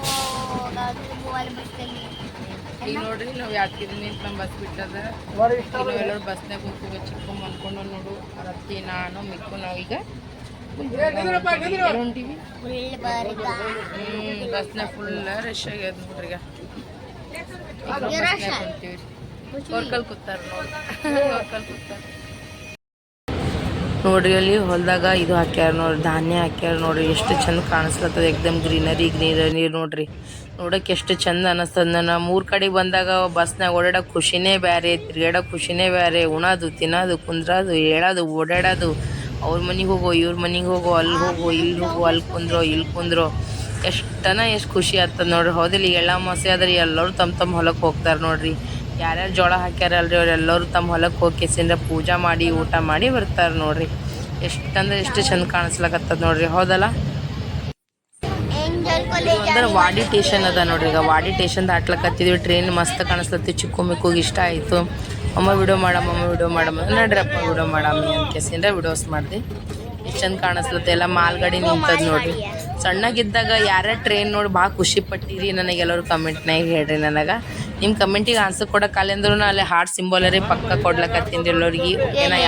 वो वाले बस के लिए ಈಗ ನೋಡ್ರಿ ನಾವು ಯಾದಗಿರಿ ನಿಂತ ನಮ್ಮ ಬಸ್ ಬಿಟ್ಟದ ಈಗ ನಾವೆಲ್ಲರೂ ಬಸ್ನಾಗ ಕೂತೀವಿ ಚಿಕ್ಕ ಮನ್ಕೊಂಡು ನೋಡು ರತ್ತಿ ನಾನು ಮಿಕ್ಕು ನಾವೀಗ ಬಸ್ನಾಗ ಫುಲ್ ರಶ್ ಆಗ್ಯದ ನೋಡ್ರಿ ಈಗ. ವರ್ಕಲ್ ಕೂತಾರ ಹೊರ್ಕಲ್ ಕೂತಾರ. ನೋಡ್ರಿ ಅಲ್ಲಿ ಹೊಲದಾಗ ಇದು ಹಾಕ್ಯಾರ ನೋಡ್ರಿ ಧಾನ್ಯ ಹಾಕ್ಯಾರ ನೋಡ್ರಿ ಎಷ್ಟು ಚಂದ ಕಾಣಿಸ್ಲತ್ತದ ಎಕ್ದಮ್ ಗ್ರೀನರಿ ಗ್ರೀನರಿ ನೋಡ್ರಿ. ನೋಡಕ್ಕೆ ಎಷ್ಟು ಚಂದ ಅನಿಸ್ತದ. ನಾನು ಮೂರು ಕಡೆ ಬಂದಾಗ ಬಸ್ನಾಗ ಓಡಾಡೋಕೆ ಖುಷಿನೇ ಬೇರೆ ತಿರ್ಗಾಡೋಕೆ ಖುಷಿನೇ ಬೇರೆ ಉಣೋದು ತಿನ್ನೋದು ಕುಂದ್ರೋದು ಹೇಳೋದು ಓಡಾಡೋದು. ಅವ್ರ ಮನೆಗೆ ಹೋಗೋ, ಇವ್ರ ಮನೆಗೆ ಹೋಗೋ, ಅಲ್ಲಿ ಹೋಗೋ, ಇಲ್ಲಿ ಹೋಗೋ, ಅಲ್ಲಿ ಕುಂದ್ರೋ, ಇಲ್ಲಿ ಕುಂದ್ರೋ. ಎಷ್ಟನ ಎಷ್ಟು ಖುಷಿ ಆಗ್ತದೆ ನೋಡ್ರಿ. ಹೌದಿಲ್ಲ ಎಲ್ಲ ಮಾಸೆ ಆದ್ರೆ ಎಲ್ಲರೂ ತಮ್ಮ ತಮ್ಮ ಹೊಲಕ್ಕೆ ಹೋಗ್ತಾರೆ ನೋಡ್ರಿ. ಯಾರ್ಯಾರು ಜೋಳ ಹಾಕ್ಯಾರಲ್ರಿ ಅವರೆಲ್ಲರೂ ತಮ್ಮ ಹೊಲಕ್ಕೆ ಹೋಗಿ ಪೂಜೆ ಮಾಡಿ, ಊಟ ಮಾಡಿ ಬರ್ತಾರೆ ನೋಡ್ರಿ. ಎಷ್ಟಂದ್ರೆ ಎಷ್ಟು ಚಂದ ಕಾಣಿಸ್ಲಕತ್ತದ ನೋಡ್ರಿ. ಹೌದಲ್ಲ? ಅಂದ್ರೆ ವಾಡಿ ಟೇಷನ್ ಅದ ನೋಡ್ರಿ. ಈಗ ವಾಡಿ ಟೇಷನ್ ದಾಟ್ಲಕತ್ತಿದ್ವಿ ಟ್ರೈನ್ ಮಸ್ತ್ ಕಾಣಿಸ್ಲತ್ತಿ. ಚಿಕ್ಕು ಮಿಕ್ಕಿಗೆ ಇಷ್ಟ ಆಯಿತು. ಅಮ್ಮ ವಿಡಿಯೋ ಮಾಡಮ್ಮ ಅಮ್ಮ ವಿಡಿಯೋ ಮಾಡಮ್ಮ. ನಡ್ರಪ್ಪ ವಿಡಿಯೋ ಮಾಡಮ್ಮಿ ಅಂತ ಕೇಸಿಂದ ವಿಡಿಯೋಸ್ ಮಾಡಿದೆ? ಎಷ್ಟು ಚಂದ ಕಾಣಿಸ್ಲತ್ತೆ. ಎಲ್ಲ ಮಾಲ್ಗಡಿ ನಿಂತದ್ ನೋಡ್ರಿ. ಸಣ್ಣಗಿದ್ದಾಗ ಯಾರ್ಯಾರ ಟ್ರೈನ್ ನೋಡಿ ಭಾಳ ಖುಷಿ ಪಟ್ಟಿರಿ ನನಗೆಲ್ಲರೂ ಕಮೆಂಟ್ನಾಗ ಹೇಳ್ರಿ ನನಗೆ. ನಿಮ್ಮ ಕಮೆಂಟಿಗೆ ಆನ್ಸರ್ ಕೊಡಕ್ಕೆ ಅಂದ್ರೂ ಅಲ್ಲಿ ಹಾರ್ಟ್ ಸಿಂಬಲ್ ರೀ ಪಕ್ಕ ಕೊಡ್ಲಕತ್ತೀನಿ ಎಲ್ಲರಿಗೆ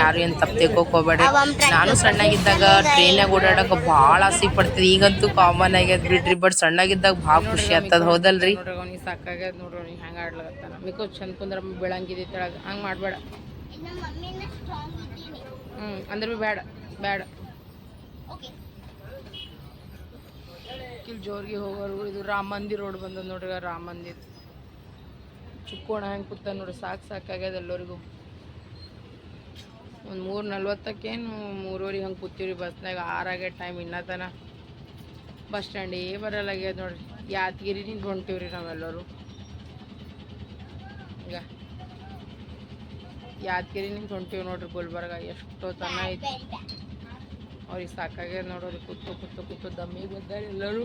ಯಾರು ಏನು ತಪ್ಪು ತಿಳ್ಕೊಕ್ ಹೋಗ್ಬೇಡ್ರಿ ನಾನು ಸಣ್ಣಾಗಿದ್ದಾಗ ಟ್ರೈನಾಗ ಓಡಾಡೋಕೆ ಭಾಳ ಆಸೆ ಪಡ್ತೀವಿ ಈಗಂತೂ ಕಾಮನ್ ಆಗ್ಯದ ಬಿಡ್ರಿ ಬಟ್ ಸಣ್ಣಗಿದ್ದಾಗ ಭಾಳ ಖುಷಿ ಆಗ್ತದ, ಹೌದಲ್ರಿ? ಸಾಕಾಗ್ಯದ ನೋಡ್ರಿ ಹೆಂಗೆ ಆಡ್ಲಕತ್ತಾನ. ಮಿಕ್ಕೋ ಚಂದ ಕುಂದ್ರ ಬೆಳಂಗಿದಿ ತೆಳಗೆ ಹಂಗೆ ಮಾಡಬೇಡ. ಹ್ಞೂ ಅಂದ್ರೆ ಭೀ ಬೇಡ ಬೇಡ ಜೋರಿಗೆ ಹೋಗೋರು, ಇದು ರಾಮ ಮಂದಿರ್ ರೋಡ್ ಬಂದದ ನೋಡ್ರಿ ರಾಮ ಮಂದಿರ್ ಚುಕ್ಕೋಣ ಹೆಂಗೆ ಕೂತ ನೋಡಿ, ಸಾಕು ಸಾಕಾಗ್ಯದ ಎಲ್ಲರಿಗೂ. ಒಂದು ಮೂರು ನಲ್ವತ್ತಕ್ಕೇನು ಮೂರುವರೆ ಹಂಗೆ ಕೂತೀವ್ರಿ ಬಸ್ನಾಗ ಆರಾಗೆ ಟೈಮ್ ಇನ್ನತನ ಬಸ್ ಸ್ಟ್ಯಾಂಡೇ ನೋಡ್ರಿ. ಯಾದಗಿರಿ ನಿಂತು ಹೊಂಟೀವ್ರಿ ನಾವೆಲ್ಲರೂ. ಈಗ ಯಾದಗಿರಿ ನಿಂತು ಹೊಂಟೀವಿ ನೋಡ್ರಿ ಗುಲ್ಬರ್ಗ, ಎಷ್ಟೋ ತನ ಐತಿ. ಅವ್ರಿಗೆ ಸಾಕಾಗ್ಯದ ನೋಡೋರಿ ಕೂತು ಕೂತು ಕೂತು ದಮ್ಮಿಗೆ ಬಂದ ಎಲ್ಲರೂ.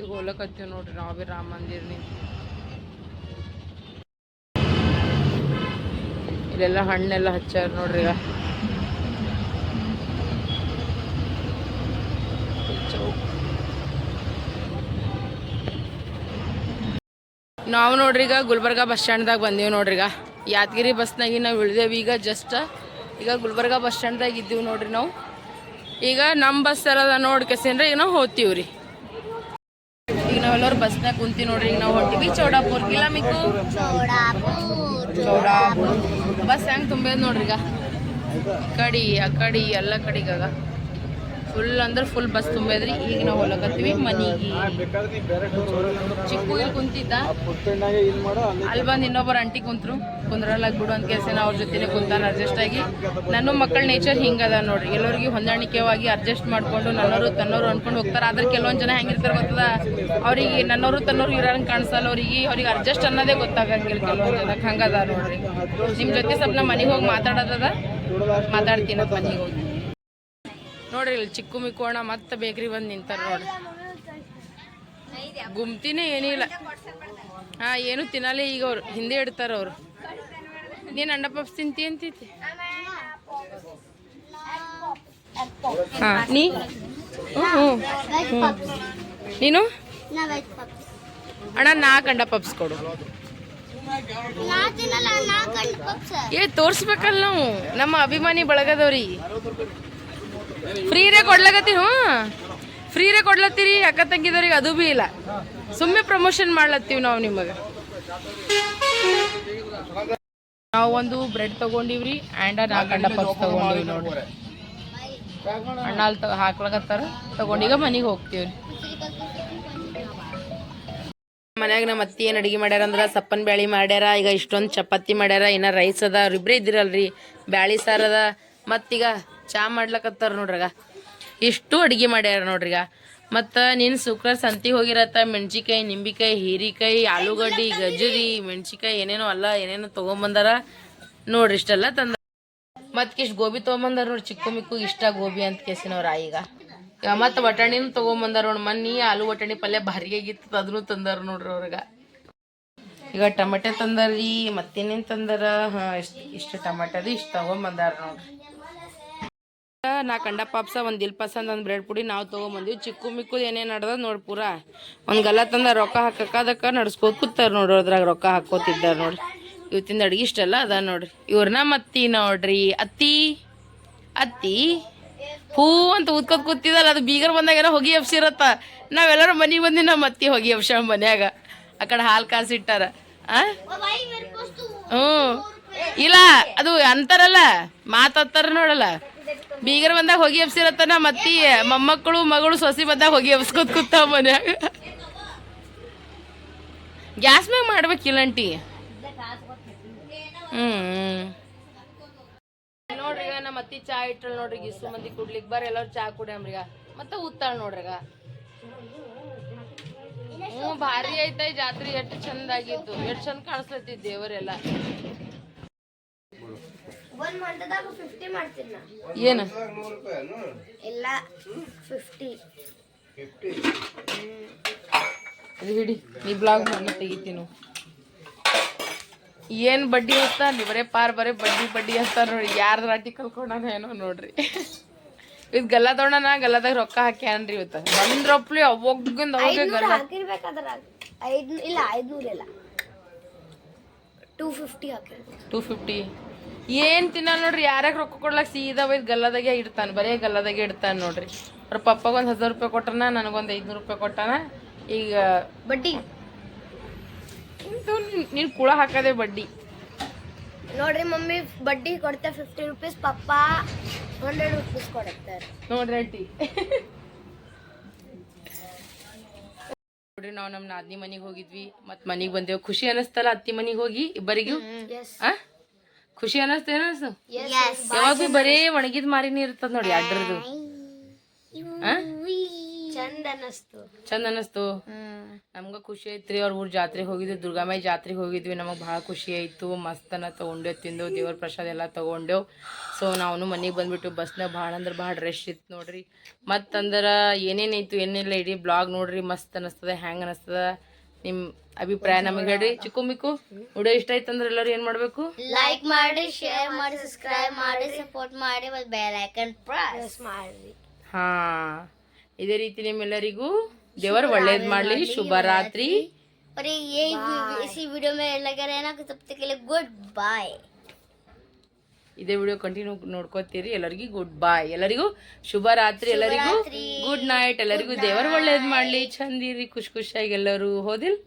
ಈಗ ಹೋಲಕತ್ತೀವಿ ನೋಡ್ರಿ ನಾವು ರಾಮ ಮಂದಿರ ನಿಂತು ಇಲ್ಲೆಲ್ಲ ಹಣ್ಣೆಲ್ಲ ಹಚ್ಚಾರ ನೋಡ್ರಿ ಈಗ. ನಾವು ನೋಡ್ರಿ ಈಗ ಗುಲ್ಬರ್ಗ ಬಸ್ ಸ್ಟ್ಯಾಂಡ್ದಾಗ ಬಂದೀವಿ ನೋಡ್ರಿ ಈಗ. ಯಾದಗಿರಿ ಬಸ್ನಾಗಿ ನಾವು ಇಳ್ದೇವಿ ಈಗ ಜಸ್ಟ್. ಈಗ ಗುಲ್ಬರ್ಗಾ ಬಸ್ ಸ್ಟ್ಯಾಂಡ್ದಾಗ ಇದ್ದೀವಿ ನೋಡ್ರಿ ನಾವು. ಈಗ ನಮ್ಮ ಬಸ್ ಅದ ನೋಡ್ಕೆಸೇನ್ರಿ ಈಗ ನಾವು ಹೋಗ್ತೀವಿ ರೀ ಈಗ ನಾವೆಲ್ಲರೂ ಬಸ್ನಾಗ ಕುಂತೀವಿ ನೋಡ್ರಿ. ಈಗ ನಾವು ಹೊಂಟಿವಿ ಚೌಡಾಪುರ್. ಇಲ್ಲ ಮಿಕ್ಕು? ಚೌಡಾಪುರ್. ಬಸ್ ಹೆಂಗ್ ತುಂಬೇದ್ ನೋಡ್ರಿ ಈಗ ಕಡಿ ಆ ಕಡಿ ಎಲ್ಲ ಕಡಿಗಾಗ. ಫುಲ್ ಅಂದ್ರೆ ಫುಲ್ ಬಸ್ ತುಂಬಿದ್ರಿ. ಈಗ ನಾವು ಹೊಲಕತ್ತೀವಿ ಮನೆಗೆ. ಚಿಕ್ಕು ಕುಂತಿದ್ದ. ಅಲ್ಲಿ ಬಂದು ಇನ್ನೊಬ್ಬರು ಅಂಟಿ ಕುಂತ್ರು. ಕುಂದ್ರಲ್ಲ ಬಿಡು ಅಂತ ಕೆಲಸ ಅವ್ರ ಜೊತೆ ಕುಂತಾನ ಅಡ್ಜಸ್ಟ್ ಆಗಿ. ನನ್ನ ಮಕ್ಕಳ ನೇಚರ್ ಹಿಂಗದ ನೋಡ್ರಿ. ಎಲ್ಲರಿಗೂ ಹೊಂದಾಣಿಕೆವಾಗಿ ಅಡ್ಜಸ್ಟ್ ಮಾಡ್ಕೊಂಡು ನನ್ನವರು ತನ್ನೋರು ಅನ್ಕೊಂಡು ಹೋಗ್ತಾರೆ. ಆದ್ರೆ ಕೆಲವೊಂದು ಜನ ಹೆಂಗಿರ್ತಾರೆ ಗೊತ್ತದ? ಅವ್ರಿಗೆ ನನ್ನವರು ತನ್ನೋರು ಇರೋಂಗೆ ಕಾಣಿಸಲ್ಲ ಅವ್ರಿಗೆ. ಅವ್ರಿಗೆ ಅಡ್ಜಸ್ಟ್ ಅನ್ನೋದೇ ಗೊತ್ತಾಗಂಗಿಲ್ಲ ಕೆಲವೊಂದು ಜನ. ಹಂಗದ ನೋಡ್ರಿ. ನಿಮ್ಮ ಜೊತೆ ಸ್ವಲ್ಪ ನಾ ಮನೆಗೆ ಹೋಗಿ ಮಾತಾಡೋದದ? ಮಾತಾಡ್ತೀನಿ ಮನೆಗೆ ಹೋಗಿ. ನೋಡ್ರಿ ಇಲ್ಲಿ ಚಿಕ್ಕು ಮಿಕ್ಕೋಣ ಮತ್ತೆ ಬೇಕ್ರಿ ಬಂದು ನಿಂತಾರ ನೋಡ್ರಿ. ಗುಮ್ತಿನೇ ಏನಿಲ್ಲ ಹಾ, ಏನು ತಿನ್ನಲ್ಲ, ಈಗ ಅವ್ರು ಹಿಂದೆ ಇಡ್ತಾರ ಅವ್ರು. ನೀನು ಅಂಡ ಪಪ್ಸ್ ತಿಂತಿ ಅಂತಿತಿ ಹಾ, ನೀ? ನೀನು? ಅಣ್ಣ ನಾಲ್ಕು ಅಂಡ ಪಪ್ಸ್ ಕೊಡು. ಏ, ತೋರ್ಸ್ಬೇಕಲ್ಲ ನಾವು. ನಮ್ಮ ಅಭಿಮಾನಿ ಬಳಗದವ್ರಿ. ಫ್ರೀರೇ ಕೊಡ್ಲಾಗತ್ತೀರಿ ಹ್ಞೂ ಫ್ರೀರೇ ಕೊಡ್ಲತ್ತೀರಿ, ಅಕ್ಕ ತಂಗಿದವ್ರಿಗೆ ಅದು ಭೀ ಇಲ್ಲ. ಸುಮ್ಮನೆ ಪ್ರಮೋಷನ್ ಮಾಡ್ಲತ್ತೀವಿ ನಾವು ನಿಮಗೆ. ನಾವು ಒಂದು ಬ್ರೆಡ್ ತಗೊಂಡಿವ್ರಿ ಆ್ಯಂಡ್ ನಾಲ್ಕು ಪರ್ಸ್ ತಗೊಂಡಿವಿ ನೋಡಿ ಅಣ್ಣ ಅಲ್ಲಿ ತಗೋ ಹಾಕ್ಲಾಗತ್ತಾರ ತಗೊಂಡೀಗ ಮನೆಗೆ ಹೋಗ್ತೀವ್ರಿ. ಮನ್ಯಾಗ ನಮ್ಮ ಅತ್ತಿ ಏನು ಅಡುಗೆ ಮಾಡ್ಯಾರ ಅಂದ್ರೆ ಸಪ್ಪನ್ ಬ್ಯಾಳಿ ಮಾಡ್ಯಾರ, ಈಗ ಇಷ್ಟೊಂದು ಚಪಾತಿ ಮಾಡ್ಯಾರ, ಇನ್ನ ರೈಸ್ ಅದ ಅವ್ರಿಬ್ರೇ ಇದ್ದಿರಲ್ರಿ. ಬ್ಯಾಳಿ ಸಾರದ ಮತ್ತೀಗ ಚಾ ಮಾಡ್ಲಕತ್ತಾರ ನೋಡ್ರಿಗ. ಇಷ್ಟು ಅಡಿಗೆ ಮಾಡ್ಯಾರ ನೋಡ್ರಿಗ. ಮತ್ತು ನಿನ್ನ ಶುಕ್ರ ಸಂತಿ ಹೋಗಿರತ್ತ ಮೆಣ್ಸಿಕಾಯಿ ನಿಂಬಿಕಾಯಿ, ಹೀರಿಕಾಯಿ, ಆಲೂಗಡ್ಡಿ, ಗಜ್ಜರಿ ಮೆಣ್ಸಿಕಾಯಿ ಏನೇನೋ ಅಲ್ಲ, ಏನೇನೋ ತೊಗೊಂಬಂದಾರ ನೋಡ್ರಿ ಇಷ್ಟೆಲ್ಲ ತಂದ ಮತ್ತೆ ಇಷ್ಟು ಗೋಬಿ ತೊಗೊಂಬಂದಾರ ನೋಡಿ ಚಿಕ್ಕ ಮಿಕ್ಕು, ಇಷ್ಟ ಗೋಬಿ ಅಂತ ಕೇಸಿನವ್ರ ಈಗ. ಮತ್ತೆ ಬಟಾಣಿನೂ ತೊಗೊಂಬಂದಾರ ನೋಡಿ, ಮನ್ನಿ ಆಲೂ ಬಟಾಣಿ ಪಲ್ಯ ಭಾರಿ ಆಗಿತ್ತು ಅದನ್ನು ತಂದಾರ ನೋಡ್ರಿ ಅವ್ರಿಗೆ. ಈಗ ಟಮಟೆ ತಂದಾರ್ರಿ ಮತ್ತೇನೇನು ತಂದಾರ? ಹಾಂ, ಇಷ್ಟು ಇಷ್ಟು ಟಮಟದು ಇಷ್ಟು ತೊಗೊಂಬಂದಾರ ನೋಡ್ರಿ. ನಾ ಕಂಡ ಪಾಪ್ಸ ಒಂದು ದಿಲ್ ಪಸಂದ್ ಒಂದು ಬ್ರೆಡ್ ಪುಡಿ ನಾವು ತೊಗೊಂಬಂದಿವಿ. ಚಿಕ್ಕು ಮಿಕ್ಕು ಏನೇನು ನಡ್ದ ನೋಡಿ ಪೂರ. ಒಂದು ಗಲ ತಂದ ರೊಕ್ಕ ಹಾಕಕ್ಕ ಅದಕ್ಕೆ ನಡ್ಸ್ಕೋತ ಕೂತಾರ ನೋಡ್ರಿ ಅದ್ರಾಗ ರೊಕ್ಕ ಹಾಕೋತಿದ್ದಾರ ನೋಡ್ರಿ ಇವತ್ತಿಂದ ಅಡ್ಗಿ ಇಷ್ಟೆಲ್ಲ ಅದ ನೋಡ್ರಿ ಇವ್ರನ್ನ ಮತ್ತಿ ನೋಡ್ರಿ. ಅತ್ತಿ ಅತ್ತಿ ಹೂ ಅಂತ ಉದ್ಕೋತ್ ಕೂತಿದಲ್ಲ ಅದು ಬೀಗರ್ ಬಂದಾಗ ಏನೋ ಹೊಗಿ ಎಬ್ಸಿರತ್ತ ನಾವೆಲ್ಲರೂ ಮನೆಗೆ ಬಂದು ನಮ್ಮ ಅತ್ತಿ ಹೊಗಿ ಎಬ್ಸ ಮನ್ಯಾಗ. ಆ ಕಡೆ ಹಾಲು ಕಾಸಿಟ್ಟಾರ ಆ? ಹ್ಞೂ ಇಲ್ಲ, ಅದು ಅಂತಾರಲ್ಲ. ಮಾತಾಡ್ತಾರ ನೋಡಲ್ಲ. ಬೀಗರ್ ಬಂದಾಗ ಹೋಗಿ ಎಬ್ಸಿರತ್ತ ಮತ್ತಿ ಮೊಮ್ಮಕ್ಕಳು, ಮಗಳು, ಸೊಸಿ ಬಂದಾಗ ಹೋಗಿ ಎಬ್ಸ್ಕೊತ್ ಕೂತಾವ ಮನ್ಯಾಗ. ಗ್ಯಾಸ್ ಮ್ಯಾಗ ಮಾಡ್ಬೇಕಿಲ್ಲ ಅಂಟಿ ಹ್ಮ್ ನೋಡ್ರಿ ನಮ್ಮ ಅತ್ತಿ ಚಾ ಇಟ್ಟಳು ನೋಡ್ರಿ ಇಷ್ಟು ಮಂದಿ ಕುಡ್ಲಿಕ್ ಬರ್ರಿ ಎಲ್ಲರೂ ಚಾ ಕುಡಿ ಈಗ ಮತ್ತೆ ಉತ್ತಾಳ ನೋಡ್ರಿಗ ಹ್ಞೂ ಭಾರಿ ಐತೆ ಜಾತ್ರೆ, ಎಷ್ಟು ಚಂದ ಆಗಿತ್ತು ಎಷ್ಟು ಚಂದ ಕಾಣಿಸ್ಲತ್ತಿ ದೇವರೆಲ್ಲ. ಒಂದ್ ಮಂಟದಾಗ ಫಿಫ್ಟಿ ಮಾಡ್ತೀನಿ ನಾ. ಏನು? ಇಲ್ಲ ಫಿಫ್ಟಿ ಅದು ಹಿಡಿ ನೀ ಬ್ಲಾಗ್ ಮಾಡಿ ತೆಗಿತೀನಿ ಏನು ಬಡ್ಡಿ ಹಚ್ತಾರ ಬರೇ ಪಾರ್ ಬರೇ ಬಡ್ಡಿ ಬಡ್ಡಿ ಹಚ್ತಾರ ನೋಡಿ. ಯಾರ್ದು ರಾಟಿ ಕಲ್ಕೊಂಡಾನ ಏನೋ ನೋಡ್ರಿ. ಇದು ಗಲ್ಲದೊಡನ ಗಲ್ಲದಾಗ ರೊಕ್ಕ ಹಾಕ್ಯಾನ್ರಿ ಇವತ್ತು? ಬಂದ್ರಪ್ಲಿ ಅವಾಗಿಂದ ಅವಾಗ ಗಲ್ಲ ಹಾಕಿರ್ಬೇಕಾದ್ರ ಐದ್ ಇಲ್ಲ ಐದ್ನೂರ ಇಲ್ಲ. ಟೂ ಫಿಫ್ಟಿ ಹಾಕಿರ್ಬೇಕು. ಟೂ ಫಿಫ್ಟಿ ಏನ್ ತಿನ್ನಲ್ಲ ನೋಡ್ರಿ ಯಾರ್ಯಾಗ ರೊಕ್ಕ ಕೊಡ್ಲಕ್ ಸೀದಾ ಒಯ್ದು ಗಲ್ಲದಾಗೆ ಇಡ್ತಾನೆ ಬರೇ ಗಲ್ಲದಾಗೆ ಇಡ್ತಾನೆ ನೋಡ್ರಿ. ಅವ್ರ ಪಪ್ಪಗೆ ಒಂದ್ ಹಜಾರ್ ರೂಪಾಯಿ ಕೊಟ್ಟನ ನನಗೊಂದು ಐದ್ನೂರು ರೂಪಾಯಿ ಕೊಟ್ಟಾನ. ಈಗ ಬಡ್ಡಿ. ನಿನ್- ಕುಳ ಹಾಕದೆ ಬಡ್ಡಿ. ನೋಡ್ರಿ ಮಮ್ಮಿ ಬಡ್ಡಿ ಕೊಡ್ತಾ fifty rupees papa hundred rupees ಕೊಡುತ್ತಾರೆ ನೋಡ್ರಿ ಅಟ್ಟಿ ನೋಡ್ರಿ ನಾವು ನಮ್ಮ ನಾದ್ನಿ ಮನೆಗೆ ಹೋಗಿದ್ವಿ ಮತ್ ಮನೆಗೆ ಬಂದೆವು. ಖುಷಿ ಅನಿಸ್ತಲ್ಲ ಅತ್ತಿ ಮನೆಗೆ ಹೋಗಿ ಇಬ್ಬರಿಗೂ? ಖುಷಿ ಅನಸ್ತ ಅನಸ್ತು ಎಸ್ ಯಾವಾಗ ಭೀ ಬರೇ ಒಣಗಿದ ಮಾರಿನೇ ಇರ್ತದ ನೋಡಿ ಅಡ್ರದ್ದು ಚಂದ ಅನಸ್ತು ಚಂದ ಅನಸ್ತು ನಮ್ಗ ಖುಷಿ ಐತ್ರಿ ಅವ್ರ ಊರ್ ಜಾತ್ರೆಗೆ ಹೋಗಿದ್ವಿ ದುರ್ಗಾಮಾಯಿ ಜಾತ್ರೆಗೆ ಹೋಗಿದ್ವಿ. ನಮಗೆ ಭಾಳ ಖುಷಿ ಆಯ್ತು. ಮಸ್ತನ ತಗೊಂಡೇವ್ ತಿಂದು ದೇವ್ರ ಪ್ರಸಾದ ಎಲ್ಲ ತಗೊಂಡೇವ್. ಸೊ ನಾವು ಮನೆಗೆ ಬಂದ್ಬಿಟ್ಟು ಬಸ್ನಾಗ ಭಾಳ ಅಂದ್ರೆ ಭಾಳ ರಶ್ ಇತ್ತು ನೋಡ್ರಿ. ಮತ್ತಂದ್ರೆ ಏನೇನೈತು ಏನಿಲ್ಲ ಇಡೀ ಬ್ಲಾಗ್ ನೋಡ್ರಿ. ಮಸ್ತ್ ಅನಸ್ತದ ಹ್ಯಾಂಗ್ ಅನಸ್ತದ ನಿಮ್ಮ ಅಭಿಪ್ರಾಯ ನಮಗೆ ಹೇಳ್ರಿ ಚಿಕ್ಕು ಮಿಕ್ಕು ವಿಡಿಯೋ ಇಷ್ಟ ಆಯ್ತು ಅಂದ್ರೆ ಎಲ್ಲರೂ ಏನು ಮಾಡಬೇಕು ಲೈಕ್ ಮಾಡಿ ಶೇರ್ ಮಾಡಿ ಸಬ್ಸ್ಕ್ರೈಬ್ ಮಾಡಿ ಸಪೋರ್ಟ್ ಮಾಡಿ ಮತ್ತು ಬೆಲ್ ಐಕನ್ ಪ್ರೆಸ್ ಮಾಡಿ ಹಾ ಇದೇ ರೀತಿ ನಿಮ್ಮೆಲ್ಲರಿಗೂ ದೇವರು ಒಳ್ಳೇದ್ ಮಾಡ್ಲಿ ಶುಭರಾತ್ರಿ और ये यही वी- इसी वीडियो में लगे रहना तब तक के लिए गुड बाय ಇದೇ ವಿಡಿಯೋ ಕಂಟಿನ್ಯೂ ನೋಡ್ಕೋತೀರಿ. ಎಲ್ಲರಿಗೂ ಗುಡ್ ಬಾಯ್ ಎಲ್ಲರಿಗೂ ಶುಭ ರಾತ್ರಿ. ಎಲ್ಲರಿಗೂ ಗುಡ್ ನೈಟ್ ಎಲ್ಲರಿಗೂ ದೇವರು ಒಳ್ಳೇದು ಮಾಡ್ಲಿ. ಚಂದಿರಿ ಖುಷಿ ಖುಷಿಯಾಗಿ ಎಲ್ಲರೂ. ಹೋದಿಲ್?